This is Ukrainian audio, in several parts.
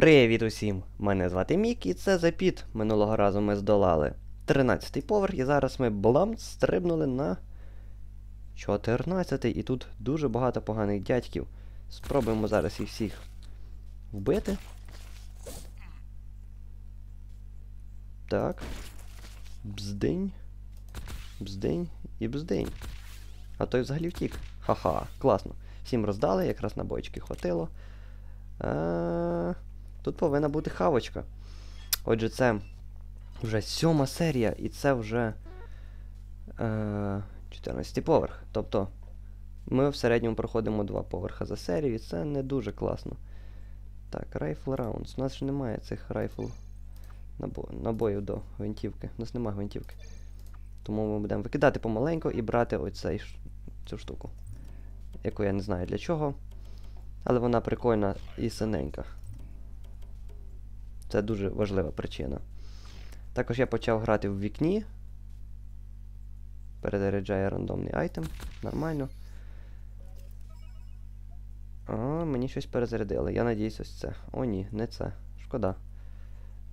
Привіт усім! Мене звати Мік і це Запіт. Минулого разу ми здолали 13-й поверх, і зараз ми блам стрибнули на 14-й. І тут дуже багато поганих дядьків. Спробуємо зараз їх всіх вбити. Так. Бздинь. Бздинь і бздинь. А той взагалі втік. Ха-ха, класно. Всім роздали, якраз набойчики хватило. А, Тут повинна бути хавочка. Отже, це вже сьома серія, і це вже е, 14 поверх. Тобто ми в середньому проходимо два поверха за серію, і це не дуже класно. Так, Rifle Rounds. У нас ж немає цих райфл набо... набоїв до гвинтівки. У нас немає гвинтівки. Тому ми будемо викидати помаленьку і брати оцей, цю штуку. Яку я не знаю для чого. Але вона прикольна і синенька. Це дуже важлива причина. Також я почав грати в вікні. Перезаряджає рандомний айтем. Нормально. А, мені щось перезарядили. Я надіюсь, ось це. О, ні, не це. Шкода.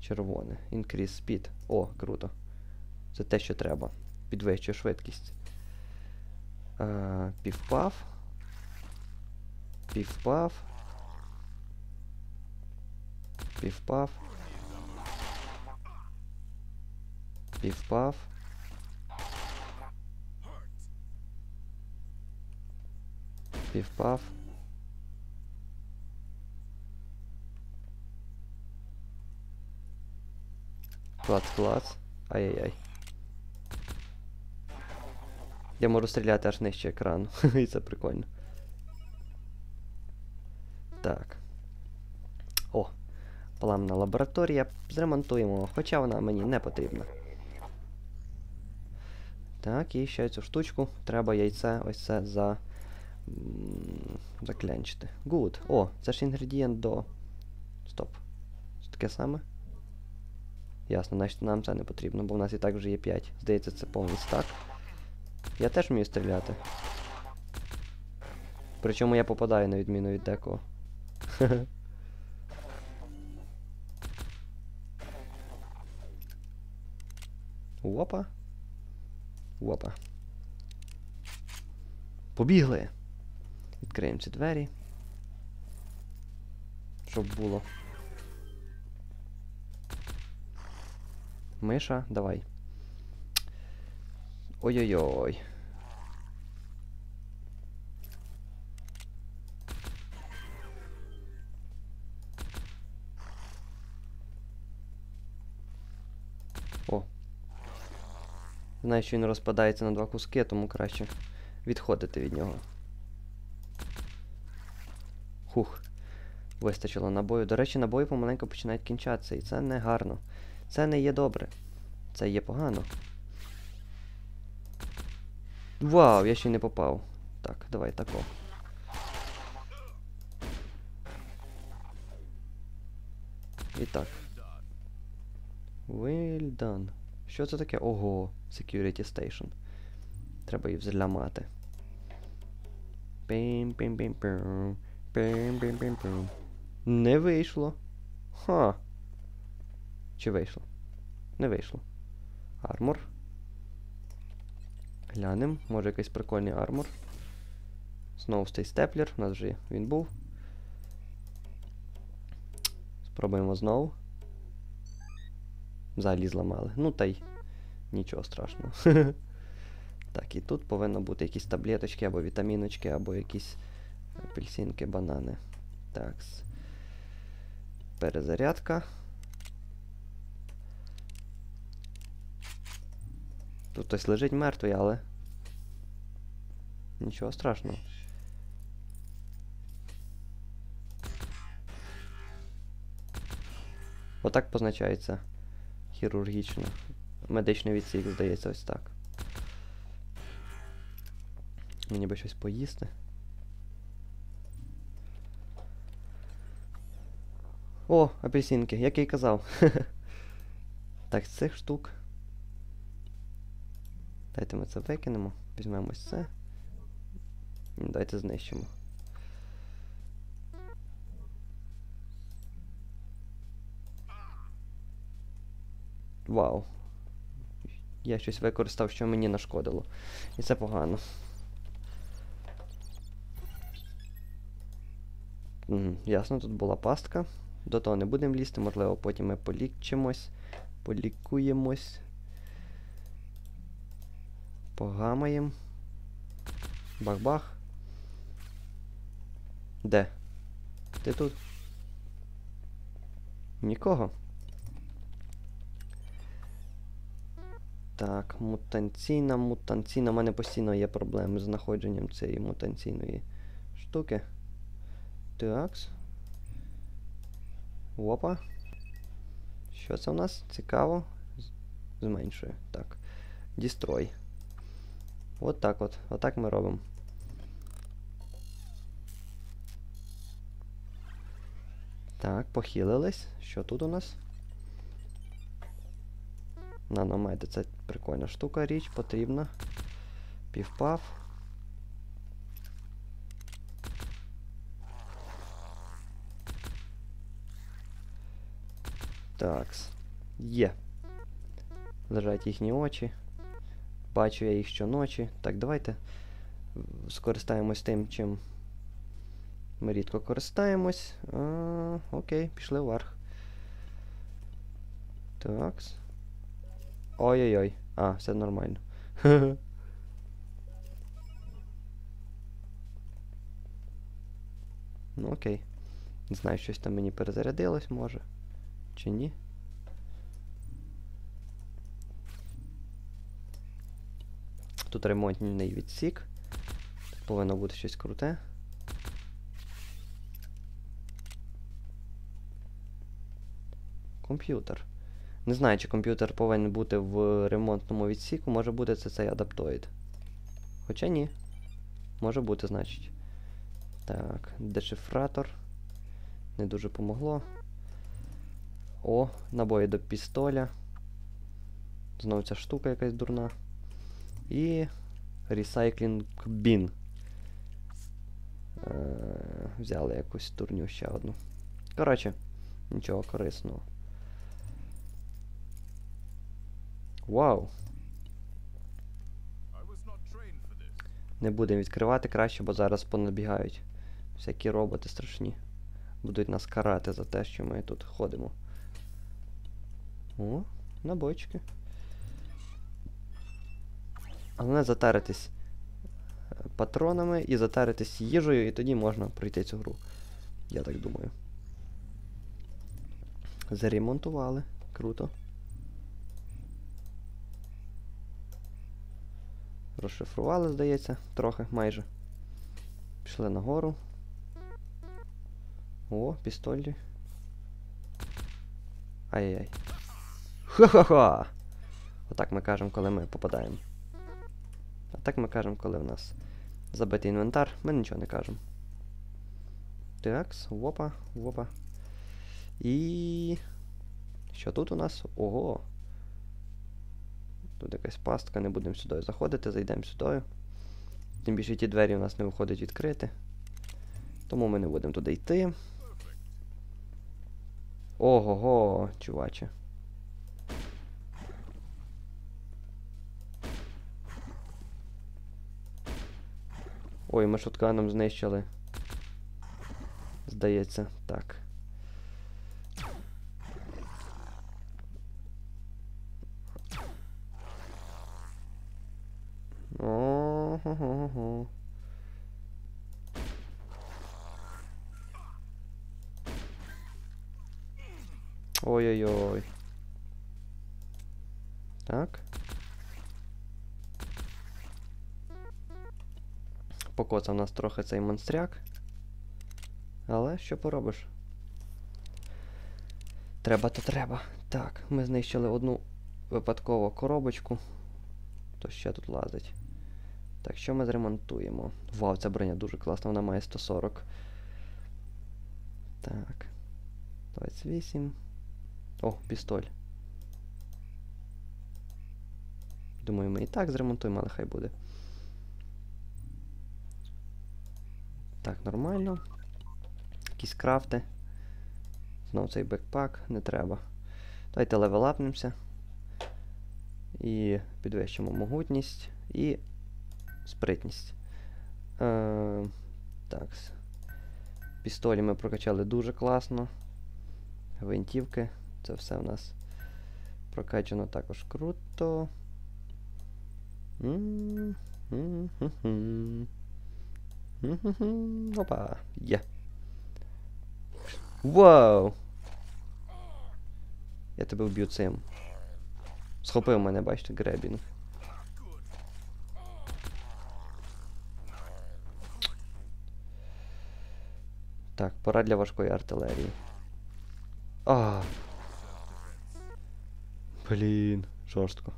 Червоне. Increase speed. О, круто. Це те, що треба. Підвищує швидкість. Півпав. Півпав. Півпав. Півпав. Півпав. Клац-клац. Ай-яй-яй. Я можу стріляти аж нижче екрану. І це прикольно. Так. О, пламна лабораторія. Зремонтуємо, хоча вона мені не потрібна. Так, і ще цю штучку. Треба яйце ось це за. Заклянчити. Good. О, це ж інгредієнт до. Стоп. Це таке саме? Ясно, значить нам це не потрібно, бо в нас і так вже є 5. Здається, це повний стак. Я теж вмію стріляти. Причому я попадаю на відміну від декого. Опа. Опа. Побігли. Відкриємо ці двері. Щоб було. Миша, давай. Ой-ой-ой. Знаю, що він розпадається на два куски, тому краще відходити від нього. Хух. Вистачило набою. До речі, набої помаленьку починають кінчатися, і це не гарно. Це не є добре. Це є погано. Вау, я ще й не попав. Так, давай тако. І так. Well done. Що це таке? Ого, Security Station. Треба її взламати. Пім-пім-пім-пім. Пім-пім-пім-пім. Не вийшло. Ха. Чи вийшло? Не вийшло. Армор. Глянем. Може якийсь прикольний армор. Знову цей степлер. У нас вже він був. Спробуємо знову. Взагалі зламали. Ну та й нічого страшного. так, і тут повинно бути якісь таблеточки або вітаміночки, або якісь апельсинки, банани. Так. Перезарядка. Тут хтось лежить мертвий, але. Нічого страшного. Отак позначається хірургічно. Медичний відсік, здається, ось так. Мені би щось поїсти. О, апельсинки, як я й казав. так, з цих штук. Дайте ми це викинемо. Візьмемо ось це. Давайте знищимо. Вау. Я щось використав, що мені нашкодило. І це погано. Мгм, ясно, тут була пастка. До того не будемо лізти, можливо, потім ми полікчимось, полікуємось. Погамаємо. Бах-бах. Де? Ти тут? Нікого. Так, мутанційна, мутанційна. У мене постійно є проблеми з знаходженням цієї мутанційної штуки. Такс. Опа. Що це у нас? Цікаво. Зменшує. Так. Дістрой. От так от. Отак ми робимо. Так, похилились. Що тут у нас? Наномеди це прикольна штука, річ, потрібна. Півпав. Такс. Є. Лежать їхні очі. Бачу я їх щоночі. Так, давайте скористаємось тим, чим ми рідко користаємось. А, окей, пішли вверх. Такс. Ой-ой-ой. А, все нормально. Ну окей. Не знаю, щось там мені перезарядилось, може. Чи ні? Тут ремонтний відсік. Тут повинно бути щось круте. Комп'ютер. Не знаю, чи комп'ютер повинен бути в ремонтному відсіку, може бути це цей адаптоїд. Хоча ні. Може бути, значить. Так, дешифратор. Не дуже помогло. О, набої до пістоля. Знову ця штука якась дурна. І. Recycling bin. Е, взяли якусь турню ще одну. Коротше, нічого корисного. Вау! Не будемо відкривати краще, бо зараз понабігають. Всякі роботи страшні. Будуть нас карати за те, що ми тут ходимо. О, набойчики. Головне затаритись е, патронами і затаритись їжею, і тоді можна пройти цю гру. Я так думаю. Заремонтували. Круто. Розшифрували, здається, трохи, майже. Пішли нагору. О, пістолі. Ай-яй. Ха-ха-ха! Отак ми кажемо, коли ми попадаємо. А так ми кажемо, коли в нас забитий інвентар, ми нічого не кажемо. Такс, вопа, вопа. І. Що тут у нас? Ого! Тут якась пастка, не будемо сюди заходити, зайдемо сюди. Тим більше ті двері у нас не виходить відкрити. Тому ми не будемо туди йти. Ого-го, чуваче. Ой, ми шутканом знищили. Здається, так. Ой-ой-ой. Так. Покоцав нас трохи цей монстряк. Але що поробиш? Треба то треба. Так, ми знищили одну випадково коробочку. То ще тут лазить. Так, що ми зремонтуємо? Вау, ця броня дуже класна, вона має 140. Так. 28. О, пістоль. Думаю, ми і так зремонтуємо, але хай буде. Так, нормально. Якісь крафти. Знову цей бекпак, не треба. Давайте левелапнемося. І підвищимо могутність і спритність. Е, так. Пістолі ми прокачали дуже класно. Гвинтівки. Це все в нас прокачано також круто. Опа, є. Вау! Я тебе вб'ю цим. Схопив мене, бачите, гребінг. Так, пора для важкої артилерії. А. Блін, жорстко.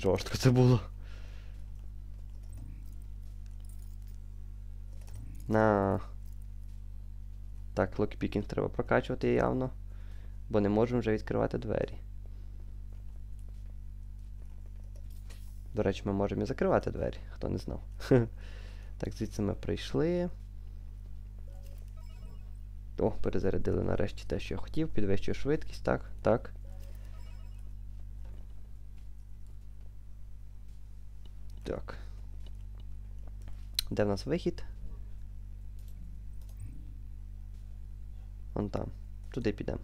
Жорстко це було. На. Так, локпікінг треба прокачувати явно. Бо не можемо вже відкривати двері. До речі, ми можемо і закривати двері, хто не знав. так, звідси ми прийшли. О, перезарядили нарешті те, що я хотів. Підвищую швидкість, так, так. Так. Де в нас вихід? Вон там. Туди підемо.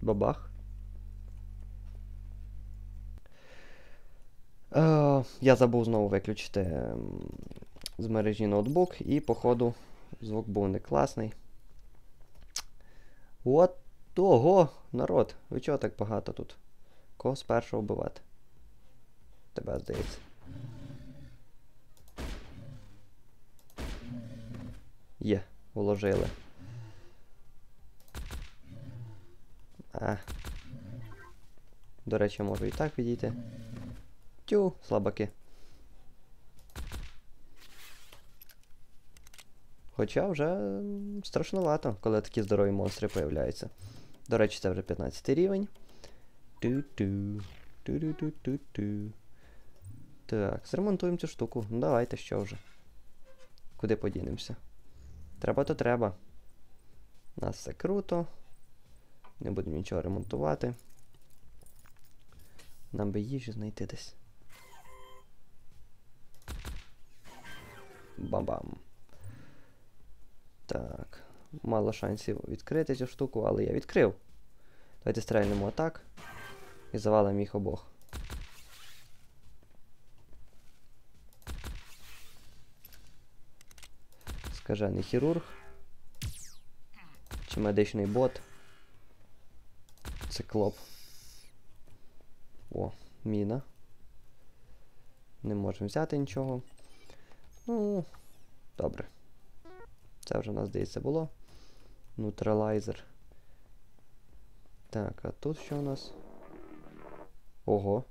Бабах. Е, я забув знову виключити ем, з мережі ноутбук, і, походу, звук був не класний. От того, народ. Ви чого так багато тут? Кого спершу вбивати? Тебе здається. Є, уложили. А. До речі, можу і так відійти. Тю, слабаки. Хоча вже м, страшнувато, коли такі здорові монстри появляються. До речі, це вже 15 рівень. Ту-ту. Ту-ту-ту-ту-ту. Так, зремонтуємо цю штуку. Ну давайте що вже. Куди подінемося? Треба, то треба. У нас все круто. Не будемо нічого ремонтувати. Нам би їжу знайти десь. Бам-бам. Так. Мало шансів відкрити цю штуку, але я відкрив. Давайте стрельнемо атак і завалимо їх обох. Скажений хірург. Чи медичний бот. Циклоп. О, міна. Не можемо взяти нічого. Ну, добре. Це вже у нас, здається, було. Нутралайзер. Так, а тут що у нас? Ого.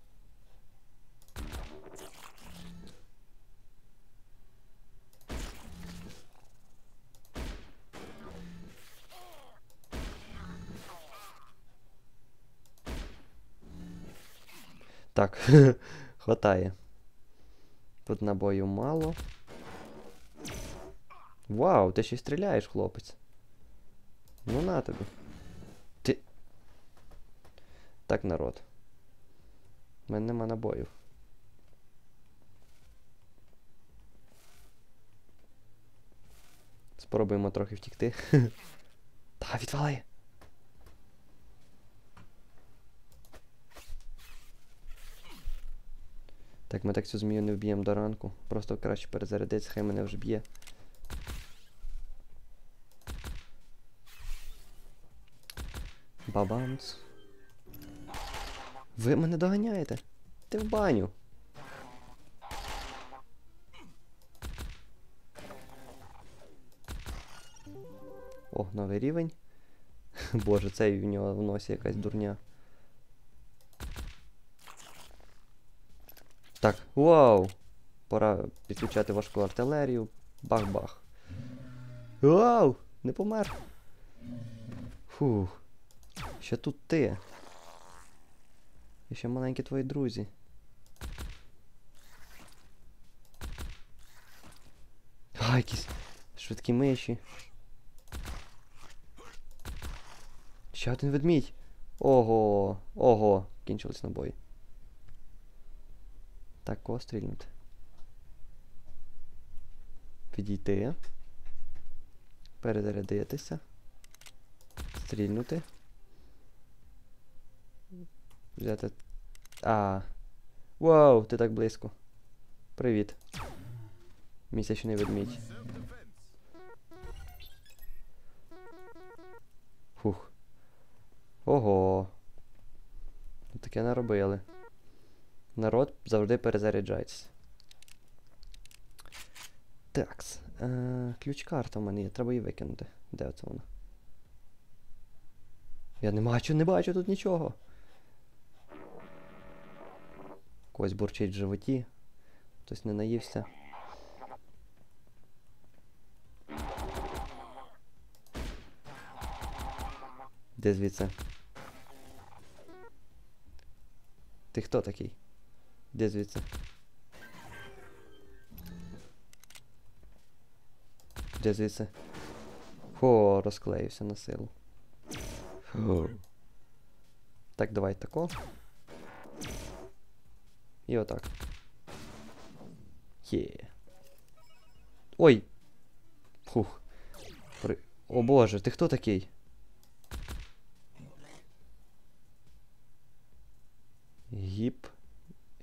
Так, хватає. Тут набою мало. Вау, ти ще й стріляєш, хлопець. Ну на тобі. Ти. Так, народ. У мене нема набоїв. Спробуємо трохи втікти. Та, відвали! Так, ми так цю змію не вб'ємо до ранку. Просто краще перезарядитися, хай мене вже б'є. Бабамц. Ви мене доганяєте? Ти в баню. О, новий рівень. Боже, цей в нього в носі якась дурня. Так, вау! Пора підключати важку артилерію. Бах-бах. Вау! Не помер. Фух. Ще тут ти. І ще маленькі твої друзі. А, якісь швидкі миші. Ще один ведмідь. Ого, ого, кінчились набої. Так, кого стрільнути? Підійти. Перезарядитися. Стрільнути. Взяти. А. Вау, ти так близько. Привіт. Місячний ведмідь. Фух. Ого. Ну, Таке наробили. Народ завжди перезаряджається. Такс. Е, ключ-карта в мене є, треба її викинути. Де це вона? Я не бачу, не бачу тут нічого. Когось бурчить в животі. Хтось не наївся. Де звідси? Ти хто такий? Де звідси? Де звідси? Фо, розклеївся на силу. Фу. Так, давай тако. І отак. Є. Ой! Фух. При... О боже, ти хто такий? Гіп.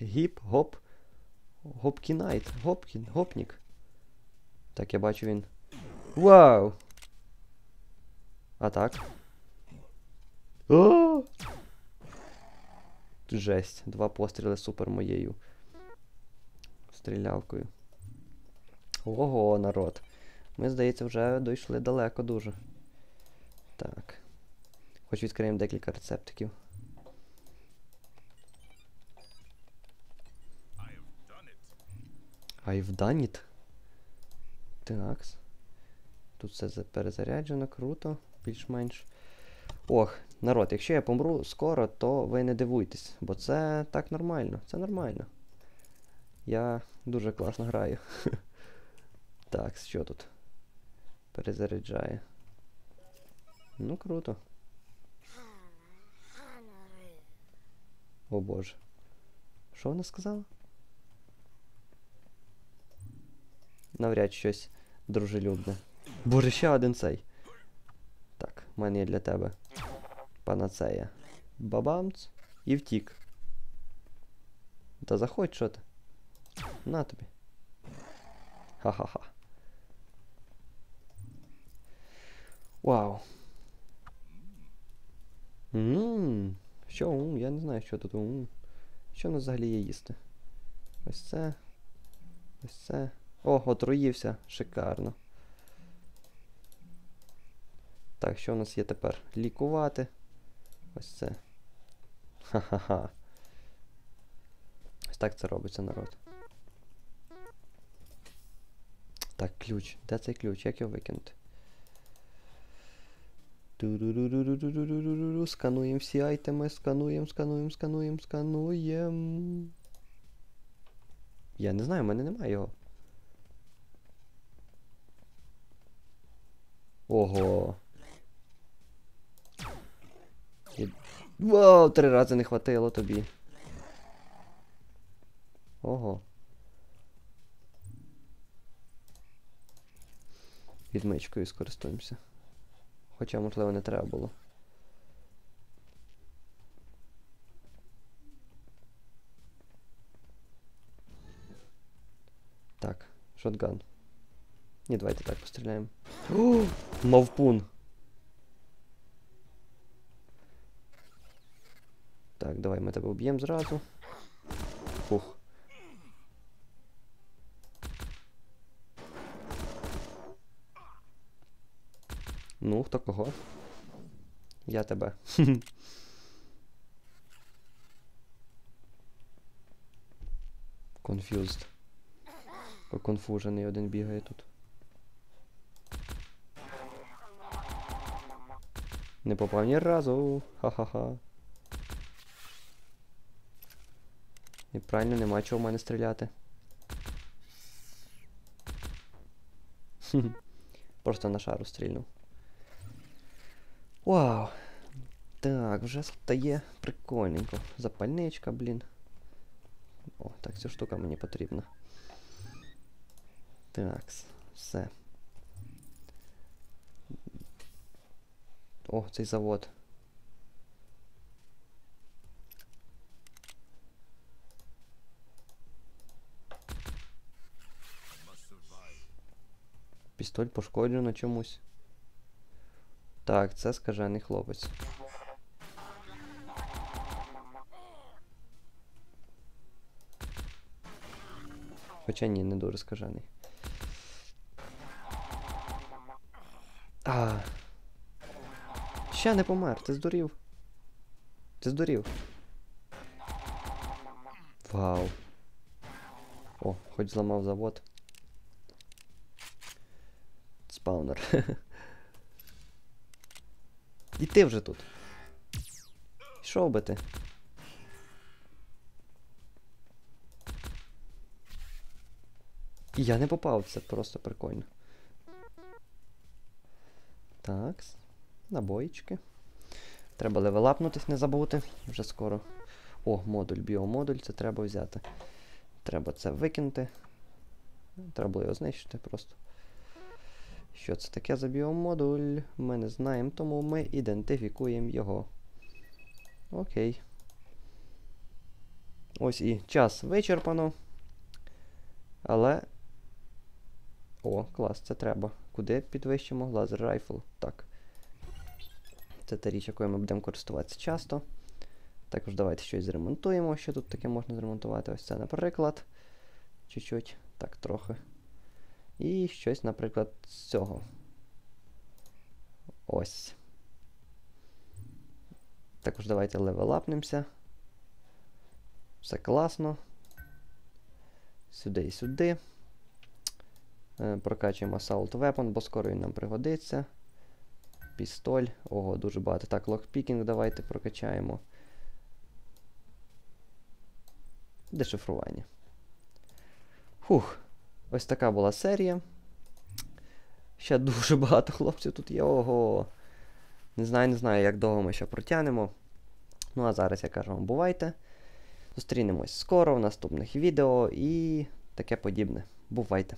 Гіп, гоп. Гопкінайт. Гопкін. Гопнік. Так, я бачу він. Вау! А так? О! Жесть. Два постріли супер моєю. Стрілялкою. Ого, народ. Ми, здається, вже дійшли далеко дуже. Так. Хоч відкриємо декілька рецептиків. I've done it. Такс. Тут все перезаряджено, круто, більш-менш. Ох, народ, якщо я помру скоро, то ви не дивуйтесь, бо це так нормально, це нормально. Я дуже класно граю. Так, що тут? Перезаряджає. Ну, круто. О боже. Що вона сказала? Навряд щось дружелюбне. Боже, ще один цей. Так, в мене є для тебе панацея. Бабамц і втік. Та заходь, що ти? На тобі. Ха-ха-ха. Вау. Ммм. Що? м, Я не знаю, що тут. м. Що в нас взагалі є їсти? Ось це. Ось це. О, отруївся. Шикарно. Так, що у нас є тепер? Лікувати. Ось це. Ха-ха-ха. Ось так це робиться, народ. Так, ключ. Де цей ключ? Як його викинути? Скануємо всі айтеми, скануємо, скануємо, скануємо, скануємо. Я не знаю, в мене немає його. Ого. Вау, три рази не хватило тобі. Ого. Відмичкою скористуємося. Хоча, можливо, не треба було. Так, шотган. Ні, давайте так постріляємо. Мавпун. Так, давай ми тебе вб'ємо зразу. Фух. Ну, хто кого? Я тебе. Confused. Конфужений один бігає тут. Не попав ні разу. Ха-ха-ха. І правильно нема чого в мене стріляти. Просто на шару стрільнув. Вау! Так, вже стає прикольненько. Запальничка, блін. О, так, ця штука мені потрібна. Так, все. О, цей завод. Пістоль пошкоджено чомусь. Так, це скажений хлопець. Хоча ні, не дуже скажений. А. Ще не помер, ти здурів. Ти здурів. Вау. О, хоч зламав завод. Спаунер. І ти вже тут. Йшов би ти. Я не попав, це просто прикольно. Так. Набоїчки. Треба левелапнутись, не забути. Вже скоро. О, модуль, біомодуль, це треба взяти. Треба це викинути. Треба було його знищити просто. Що це таке за біомодуль? Ми не знаємо, тому ми ідентифікуємо його. Окей. Ось і час вичерпано. Але. О, клас, це треба. Куди підвищимо? Лазер райфл. Так. Це та річ, якою ми будемо користуватися часто. Також давайте щось зремонтуємо. Що тут таке можна зремонтувати? Ось це, наприклад. Чуть-чуть. Так, трохи. І щось, наприклад, з цього. Ось. Також давайте левелапнемося. Все класно. Сюди і сюди. Е, Прокачуємо Assault Weapon, бо скоро він нам пригодиться. Пістоль. Ого, дуже багато. Так, локпікінг давайте прокачаємо. Дешифрування. Фух. Ось така була серія. Ще дуже багато хлопців тут є. Ого. Не знаю, не знаю, як довго ми ще протягнемо. Ну, а зараз я кажу вам, бувайте. Зустрінемось скоро в наступних відео і таке подібне. Бувайте!